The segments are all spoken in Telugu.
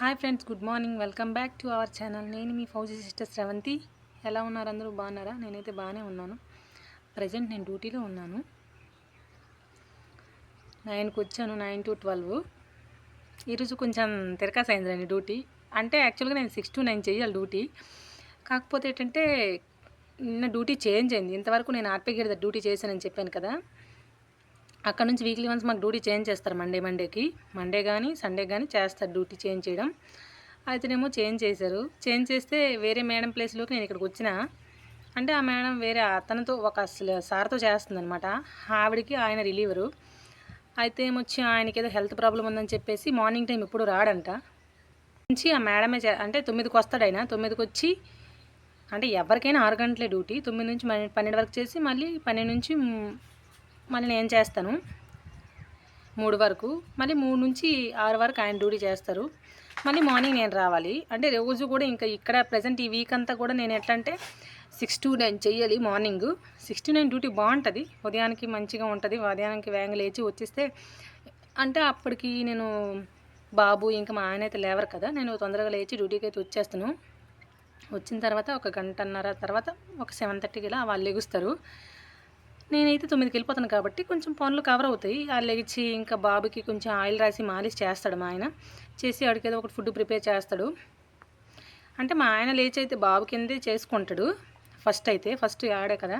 Hi friends good morning. Welcome back to our channel. నేను మీ ఫౌజీ సిస్టర్ శ్రవంతి ఎలా ఉన్నారు అందరూ? బాగున్నారా? నేనైతే బాగానే ఉన్నాను. ప్రజెంట్ నేను డ్యూటీలో ఉన్నాను. నైన్కి వచ్చాను నైన్ టు ట్వెల్వ్. ఈరోజు కొంచెం తిరకాస్ అయిందండి డ్యూటీ. అంటే యాక్చువల్గా నేను సిక్స్ టు నైన్ చేయాలి డ్యూటీ. కాకపోతే ఏంటంటే నిన్న డ్యూటీ చేంజ్ అయింది. ఇంతవరకు నేను ఆర్పీ గేట్ డ్యూటీ చేశానని చెప్పాను కదా. అక్కడ నుంచి వీక్లీ వన్స్ మాకు డ్యూటీ చేంజ్ చేస్తారు మండే మండేకి. మండే కానీ సండే కానీ చేస్తారు డ్యూటీ చేంజ్ చేయడం. అయితేనేమో చేంజ్ చేశారు. చేంజ్ చేస్తే వేరే మేడం ప్లేస్లోకి నేను ఇక్కడికి వచ్చిన అంటే ఆ మేడం వేరే అతనితో ఒక అసలు సార్తో చేస్తుందనమాట ఆవిడికి ఆయన రిలీవరు అయితే ఏమొచ్చి ఆయనకి ఏదో హెల్త్ ప్రాబ్లం ఉందని చెప్పేసి మార్నింగ్ టైం ఇప్పుడు రాడంట. నుంచి ఆ మేడమే చే అంటే తొమ్మిదికి వస్తాడు ఆయన. తొమ్మిదికి వచ్చి అంటే ఎవరికైనా ఆరు గంటలే డ్యూటీ. తొమ్మిది నుంచి పన్నెండు పన్నెండు వరకు చేసి మళ్ళీ పన్నెండు నుంచి మళ్ళీ నేను చేస్తాను. మూడు వరకు. మళ్ళీ మూడు నుంచి ఆరు వరకు ఆయన డ్యూటీ చేస్తారు. మళ్ళీ మార్నింగ్ నేను రావాలి. అంటే రోజు కూడా ఇంకా ఇక్కడ ప్రజెంట్ ఈ వీక్ అంతా కూడా నేను ఎట్లా అంటే సిక్స్ టు నైన్ చెయ్యాలి morning. Six to nine duty బాగుంటుంది. ఉదయానికి మంచిగా ఉంటుంది. ఉదయానికి వేగ లేచి వచ్చేస్తే అంటే అప్పటికి నేను బాబు ఇంకా మా ఆయన అయితే లేవరు కదా. నేను తొందరగా లేచి డ్యూటీకి అయితే వచ్చేస్తాను. వచ్చిన తర్వాత ఒక గంటన్నర తర్వాత ఒక సెవెన్ థర్టీకి ఇలా వాళ్ళు ఎగుస్తారు నేనైతే తొమ్మిదికి వెళ్ళిపోతాను కాబట్టి కొంచెం పనులు కవర్ అవుతాయి. ఆ ఇంకా బాబుకి కొంచెం ఆయిల్ రాసి మాలిష్ చేస్తాడు మా ఆయన. చేసి ఆడికేదో ఒకటి ఫుడ్ ప్రిపేర్ చేస్తాడు. అంటే మా ఆయన లేచి అయితే బాబు కిందే చేసుకుంటాడు. ఫస్ట్ అయితే ఫస్ట్ ఆడే కదా.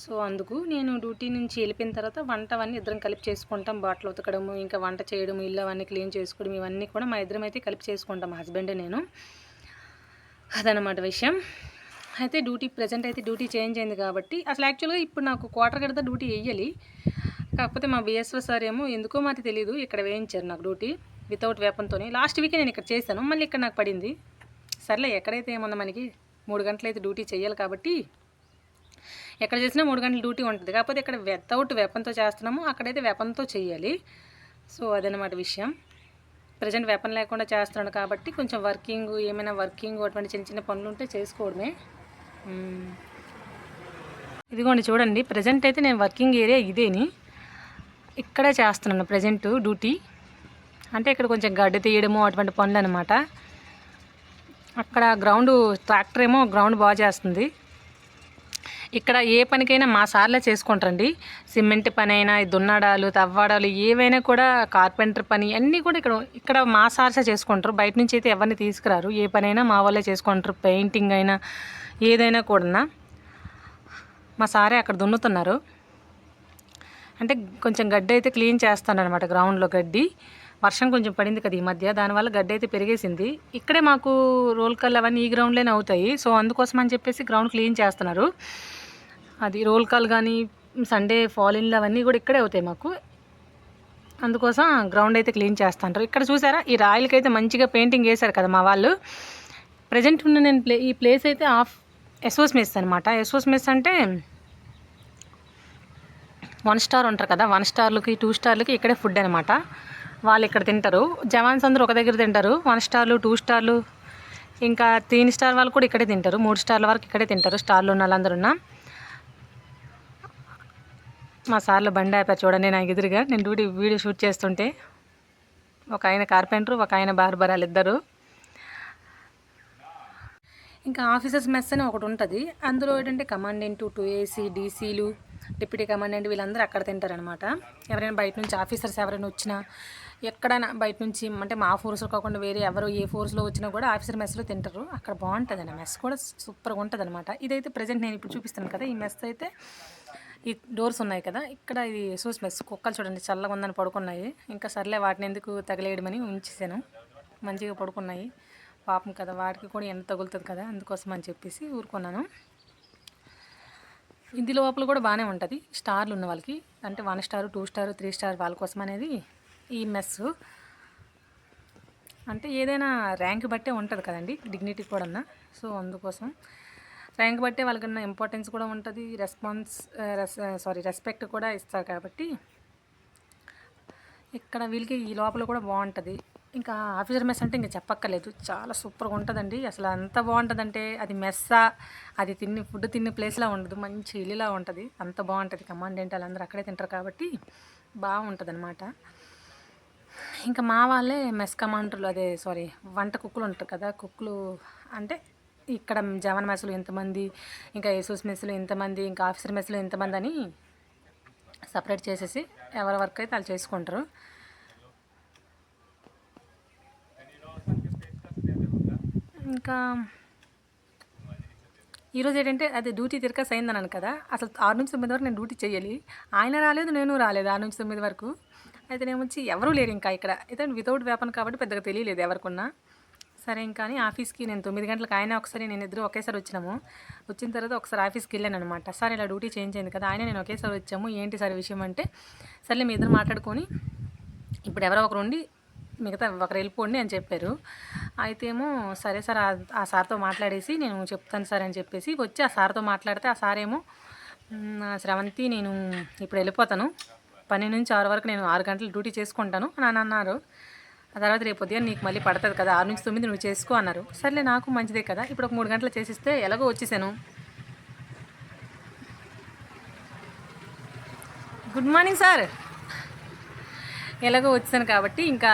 సో అందుకు నేను డ్యూటీ నుంచి వెళ్ళిపోయిన తర్వాత వంట అవన్నీ ఇద్దరం కలిపి చేసుకుంటాం. బాటలు ఉతకడము ఇంకా వంట చేయడం ఇల్లు అవన్నీ క్లీన్ చేసుకోవడం ఇవన్నీ కూడా మా ఇద్దరం అయితే కలిపి చేసుకుంటాం. హస్బెండ్ నేను. అదనమాట విషయం. అయితే డ్యూటీ ప్రజెంట్ అయితే డ్యూటీ చేంజ్ అయింది కాబట్టి అసలు యాక్చువల్గా ఇప్పుడు నాకు క్వార్టర్ కడితే డ్యూటీ వేయాలి కాకపోతే మా బిఎస్ఓ సార్ ఏమో ఎందుకో మరి తెలియదు ఇక్కడ వేయించారు నాకు డ్యూటీ వితౌట్ వేపంతో లాస్ట్ వీకే నేను ఇక్కడ చేశాను మళ్ళీ ఇక్కడ నాకు పడింది. సర్లే ఎక్కడైతే ఏమన్నా మనకి మూడు గంటలు అయితే డ్యూటీ చేయాలి కాబట్టి ఎక్కడ చేసినా మూడు గంటల డ్యూటీ ఉంటుంది. కాకపోతే ఇక్కడ వితౌట్ వెపన్తో చేస్తున్నాము అక్కడైతే వెపన్తో చేయాలి. సో అదనమాట విషయం. ప్రజెంట్ వెపన్ లేకుండా చేస్తున్నాడు కాబట్టి కొంచెం వర్కింగ్ ఏమైనా వర్కింగ్ అటువంటి చిన్న చిన్న పనులు ఉంటే చేసుకోవడమే. ఇదిగోండి చూడండి ప్రజెంట్ అయితే నేను వర్కింగ్ ఏరియా ఇదేని. ఇక్కడే చేస్తున్నాను ప్రజెంట్ డ్యూటీ అంటే ఇక్కడ కొంచెం గడ్డి తీయడము అటువంటి పనులు అనమాట అక్కడ గ్రౌండ్ ట్రాక్టర్ ఏమో గ్రౌండ్ బాగా చేస్తుంది. ఇక్కడ ఏ పనికైనా మా సార్లే చేసుకుంటారండి. సిమెంట్ పని అయినా దున్నడాలు తవ్వడాలు ఏవైనా కూడా కార్పెంటర్ పని అన్నీ కూడా ఇక్కడ ఇక్కడ మా సార్సే చేసుకుంటారు. బయట నుంచి అయితే ఎవరిని తీసుకురారు. ఏ పనైనా మా వాళ్ళే చేసుకుంటారు. పెయింటింగ్ అయినా ఏదైనా కూడా మా సారే అక్కడ దున్నుతున్నారు. అంటే కొంచెం గడ్డి అయితే క్లీన్ చేస్తాను అనమాట గ్రౌండ్లో గడ్డి. వర్షం కొంచెం పడింది కదా ఈ మధ్య దానివల్ల గడ్డి అయితే పెరిగేసింది. ఇక్కడే మాకు రోల్ కల్ అవన్నీ ఈ గ్రౌండ్లోనే అవుతాయి. సో అందుకోసం అని చెప్పేసి గ్రౌండ్ క్లీన్ చేస్తున్నారు. అది రోల్ కాల్ కానీ సండే ఫాలిన్లు అవన్నీ కూడా ఇక్కడే అవుతాయి మాకు. అందుకోసం గ్రౌండ్ అయితే క్లీన్ చేస్తుంటారు ఇక్కడ చూసారా? ఈ రాయలకి అయితే మంచిగా పెయింటింగ్ వేశారు కదా మా వాళ్ళు. ప్రజెంట్ ఉన్న నేను ప్లే ఈ ప్లేస్ అయితే ఆఫ్ ఎస్ఓస్ మెస్ అనమాట ఎస్ఓస్ మెస్ అంటే వన్ స్టార్ ఉంటారు కదా వన్ స్టార్లకి టూ స్టార్లకి ఇక్కడే ఫుడ్ అనమాట వాళ్ళు ఇక్కడ తింటారు. జవాన్స్ అందరూ ఒక దగ్గర తింటారు. వన్ స్టార్లు టూ స్టార్లు ఇంకా త్రీ స్టార్ వాళ్ళు కూడా ఇక్కడే తింటారు. మూడు స్టార్ల వరకు ఇక్కడే తింటారు స్టార్లు ఉన్న వాళ్ళందరూ ఉన్నా. మా సార్లు బండి ఆపారు చూడండి నాకు ఎదురుగా. నేను డ్యూటీ వీడియో షూట్ చేస్తుంటే ఒక ఆయన కార్పెంటర్ ఒక ఆయన బార్బరాలు ఇద్దరు. ఇంకా ఆఫీసర్స్ మెస్ అని ఒకటి ఉంటుంది. అందులో ఏంటంటే కమాండెంట్ టూ ఏసీ డీసీలు డిప్యూటీ కమాండెంట్ వీళ్ళందరూ అక్కడ తింటారనమాట ఎవరైనా బయట నుంచి ఆఫీసర్స్ ఎవరైనా వచ్చినా ఎక్కడైనా బయట నుంచి అంటే మా ఫోర్స్లో కాకుండా వేరే ఎవరు ఏ ఫోర్స్లో వచ్చినా కూడా ఆఫీసర్ మెస్లో తింటారు. అక్కడ బాగుంటుంది మెస్ కూడా సూపర్గా ఉంటుంది అనమాట ఇదైతే ప్రజెంట్ నేను ఇప్పుడు చూపిస్తాను కదా ఈ మెస్ అయితే ఈ డోర్స్ ఉన్నాయి కదా ఇక్కడ ఇది సూస్ మెస్ కుక్కలు చూడండి చల్లగా ఉందని పడుకున్నాయి. ఇంకా సర్లే వాటిని ఎందుకు తగిలేయడమని ఉంచేసాను. మంచిగా పడుకున్నాయి. పాపం కదా వాటికి కూడా ఎంత తగులుతుంది కదా అందుకోసం అని చెప్పేసి ఊరుకున్నాను. ఇంటి లోపల కూడా బాగానే ఉంటుంది స్టార్లు ఉన్న వాళ్ళకి. అంటే one star two star three star వాళ్ళ కోసం అనేది ఈ మెస్. అంటే ఏదైనా ర్యాంక్ బట్టే ఉంటుంది కదండి డిగ్నిటీ కూడా సో అందుకోసం ర్యాంక్ బట్టే వాళ్ళకన్నా ఇంపార్టెన్స్ కూడా ఉంటుంది. రెస్పాన్స్ సారీ రెస్పెక్ట్ కూడా ఇస్తారు కాబట్టి ఇక్కడ వీళ్ళకి ఈ లోపల కూడా బాగుంటుంది. ఇంకా ఆఫీసర్ మెస్ అంటే ఇంకా చెప్పక్కర్లేదు. చాలా సూపర్గా ఉంటుందండి. అసలు అంత బాగుంటుందంటే అది మెస్సా అది తిని ఫుడ్ తినే ప్లేస్లా ఉండదు. మంచి ఇల్లులా ఉంటుంది. అంత బాగుంటుంది. కమాండెంట్ వాళ్ళందరూ అక్కడే తింటారు కాబట్టి బాగుంటుంది అనమాట ఇంకా మా వాళ్ళే మెస్ కమాండర్లు అదే సారీ వంట కుక్కులు ఉంటారు కదా కుక్కులు అంటే ఇక్కడ జవన్ మెస్సులు ఎంతమంది ఇంకా యేసూస్ మెస్సులు ఎంతమంది ఇంకా ఆఫీసర్ మెస్సులు ఎంతమంది అని సపరేట్ చేసేసి ఎవరి వర్క్ అయితే వాళ్ళు చేసుకుంటారు. ఇంకా ఈరోజు ఏంటంటే అది డ్యూటీ తిరగస్ అయిందన్నాను కదా అసలు ఆరు నుంచి తొమ్మిది వరకు నేను డ్యూటీ చేయాలి. ఆయన రాలేదు నేను రాలేదు ఆరు నుంచి తొమ్మిది వరకు. అయితే నేను వచ్చి ఎవరూ లేరు ఇంకా ఇక్కడ. అయితే వితౌట్ వేపన్ కాబట్టి పెద్దగా తెలియలేదు ఎవరికున్నా. సరే ఇంకా అని ఆఫీస్కి నేను తొమ్మిది గంటలకు ఆయన ఒకసారి నేను ఇద్దరు ఒకేసారి వచ్చినాము. వచ్చిన తర్వాత ఒకసారి ఆఫీస్కి వెళ్ళాను అనమాట సార్ ఇలా డ్యూటీ చేంజ్ అయింది కదా ఆయన నేను ఒకేసారి వచ్చాము. ఏంటి సార్ విషయం అంటే సర్లే మీ ఇద్దరు మాట్లాడుకొని ఇప్పుడు ఎవరో ఒకరు ఉండి మిగతా ఒకరు వెళ్ళిపోండి అని చెప్పారు. అయితేమో సరే సార్ ఆ- సార్తో మాట్లాడేసి నేను చెప్తాను సార్ అని చెప్పేసి వచ్చి ఆ సార్తో మాట్లాడితే ఆ సార్ ఏమో శ్రవంతి నేను ఇప్పుడు వెళ్ళిపోతాను. పన్నెండు నుంచి ఆరు వరకు నేను ఆరు గంటలు డ్యూటీ చేసుకుంటాను అని అన్నారు. ఆ తర్వాత రేపు ఉదయం నీకు మళ్ళీ పడుతుంది కదా ఆరు నుంచి తొమ్మిది నువ్వు చేసుకో అన్నారు. సర్లే నాకు మంచిదే కదా ఇప్పుడు ఒక మూడు గంటలు చేసిస్తే ఎలాగో వచ్చేసాను. గుడ్ మార్నింగ్ సార్ ఎలాగో వచ్చాను కాబట్టి ఇంకా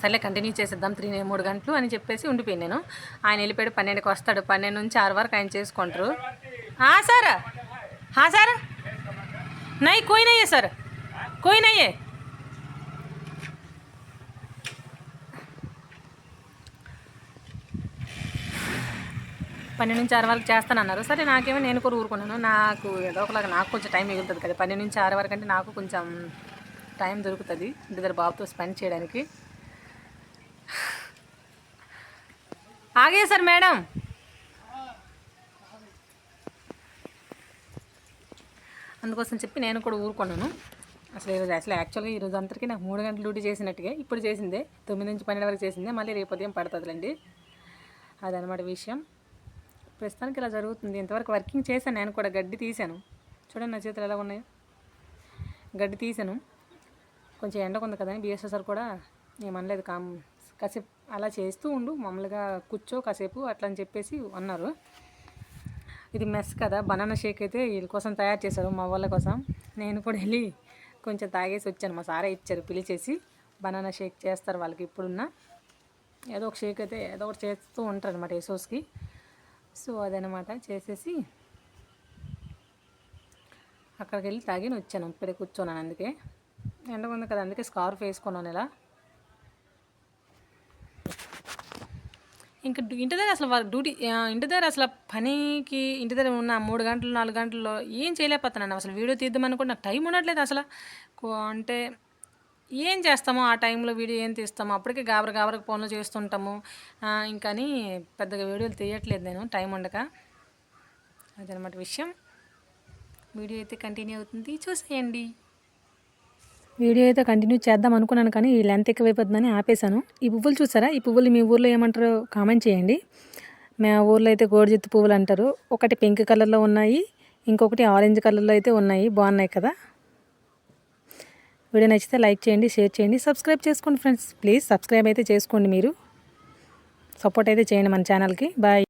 సర్లే కంటిన్యూ చేసేద్దాం త్రీ మూడు గంటలు అని చెప్పేసి ఉండిపోయాను నేను. ఆయన వెళ్ళిపోయాడు పన్నెండుకి వస్తాడు పన్నెండు నుంచి ఆరు వరకు ఆయన చేసుకుంటారు. సార్ హా సార్ నై కోయినయ్యే సార్ కోయినయ్యే. పన్నెండు నుంచి ఆరు వరకు చేస్తాను అన్నారు సరే నాకేమో నేను కూడా ఊరుకున్నాను. నాకు ఏదో ఒకలాగా నాకు కొంచెం టైం మిగులుతుంది కదా. పన్నెండు నుంచి ఆరు వరకు అంటే నాకు కొంచెం టైం దొరుకుతుంది ఇంటి దగ్గర బాబుతో స్పెండ్ చేయడానికి. ఆగే సార్ మేడం. అందుకోసం చెప్పి నేను కూడా ఊరుకున్నాను. అసలు ఈరోజు అసలు యాక్చువల్గా ఈరోజు అందరికీ నాకు మూడు గంటలు డ్యూటీ చేసినట్టుగా ఇప్పుడు చేసిందే. తొమ్మిది నుంచి పన్నెండు వరకు చేసిందే. మళ్ళీ రేపు ఉదయం పడుతుందిలేండి. అదనమాట విషయం. ప్రస్తుతానికి ఇలా జరుగుతుంది. ఇంతవరకు వర్కింగ్ చేశాను నేను కూడా. గడ్డి తీశాను. చూడండి నా చేతులు ఎలా ఉన్నాయో. గడ్డి తీశాను. కొంచెం ఎండకు ఉంది కదని బిఎస్ఎస్ఆర్ కూడా ఏమనలేదు. కామ్ కాసేపు అలా చేస్తూ ఉండు. మామూలుగా కూర్చో కాసేపు అట్లా అని చెప్పేసి అన్నారు. ఇది మెస్ కదా. బనానా షేక్ అయితే వీళ్ళ కోసం తయారు చేశారు. మా వాళ్ళ కోసం. నేను కూడా వెళ్ళి కొంచెం తాగేసి వచ్చాను. మా సారే ఇచ్చారు పిలిచేసి బనానా షేక్ చేస్తారు వాళ్ళకి ఇప్పుడున్న. ఏదో ఒక షేక్ అయితే ఏదో ఒకటి చేస్తూ ఉంటారు అనమాట ఏసోస్కి. సో అదనమాట చేసేసి అక్కడికి వెళ్ళి తాగి వచ్చాను. ఇప్పుడే కూర్చోన్నాను అందుకే. ఎండ ఉంది కదా అందుకే స్కార్ఫ్ వేసుకున్నాను ఇలా. ఇంకా ఇంటి దగ్గర అసలు వాళ్ళ డ్యూటీ ఇంటి దగ్గర అసలు పనికి ఇంటి దగ్గర ఉన్న మూడు గంటలు నాలుగు గంటల్లో ఏం చేయలేకపోతున్నాను. అసలు వీడియో తీద్దామని కూడా నాకు టైం ఉండట్లేదు అసలు. కో- అంటే ఏం చేస్తామో ఆ టైంలో వీడియో ఏం తీస్తామో అప్పటికే గాబర గాబరకు ఫోన్లు చేస్తుంటాము. ఇంకని పెద్దగా వీడియోలు తీయట్లేదు నేను టైం ఉండక. అదనమాట విషయం. వీడియో అయితే కంటిన్యూ అవుతుంది చూసేయండి. వీడియో అయితే కంటిన్యూ చేద్దాం అనుకున్నాను కానీ ఈ లెంత్ ఎక్కువైపోతుందని ఆపేశాను. ఈ పువ్వులు చూసారా? ఈ పువ్వులు మీ ఊర్లో ఏమంటారో కామెంట్ చేయండి. మా ఊర్లో అయితే గోరుజెత్తు పువ్వులు అంటారు. ఒకటి పింక్ కలర్లో ఉన్నాయి ఇంకొకటి ఆరెంజ్ కలర్లో అయితే ఉన్నాయి. బాగున్నాయి కదా? వీడియో నచ్చితే లైక్ చేయండి షేర్ చేయండి సబ్స్క్రైబ్ చేసుకోండి ఫ్రెండ్స్. ప్లీజ్ సబ్స్క్రైబ్ అయితే చేసుకోండి మీరు. సపోర్ట్ అయితే చేయండి మన ఛానల్కి బాయ్.